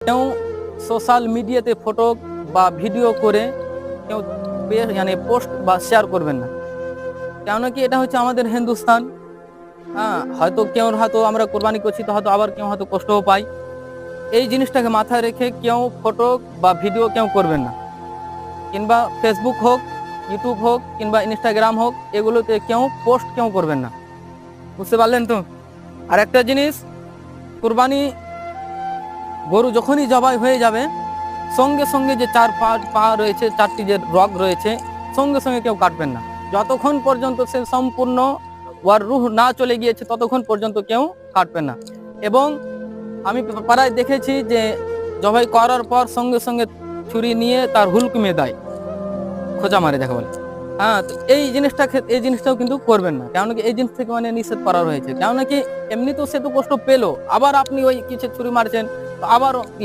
কেউ সোশ্যাল মিডিয়াতে ফটো বা ভিডিও করে কেউ মানে পোস্ট বা শেয়ার করবেন না। কেন কি এটা হচ্ছে আমাদের হিন্দুস্তান হ্যাঁ হয়তো কেউ হয়তো আমরা কোরবানি করছি তো হয়তো আবার কেউ হয়তো কষ্টও পাই এই জিনিসটাকে মাথায় রেখে কেউ ফটো বা ভিডিও কেউ করবেন না। কিংবা ফেসবুক হোক ইউটিউব হোক, কিংবা ইনস্টাগ্রাম হোক, এগুলোতে কেউ পোস্ট কেউ করবেন না। বুঝতে পারলেন তো? আর একটা জিনিস, কুরবানি গরু যখনই জবাই হয়ে যাবে, সঙ্গে সঙ্গে যে চার পা পা রয়েছে, চারটি যে রগ রয়েছে, সঙ্গে সঙ্গে কেউ কাটবেন না। যতক্ষণ পর্যন্ত সে সম্পূর্ণ ওয়ার রুহ না চলে গিয়েছে, ততক্ষণ পর্যন্ত কেউ কাটবেন না। এবং আমি পাড়ায় দেখেছি যে জবাই করার পর সঙ্গে সঙ্গে ছুরি নিয়ে তার হুলকুমে দেয় খোঁজা মারে, দেখা বলে। হ্যাঁ এই জিনিসটা এই জিনিসটাও কিন্তু করবেন না। কেন কি এই জিনিস থেকে মানে নিষেধ করা রয়েছে। কেন কি এমনি তো সে তো কষ্ট পেল। আবার আপনি ওই কিছু ছুরি মারছেন, তো আবার কি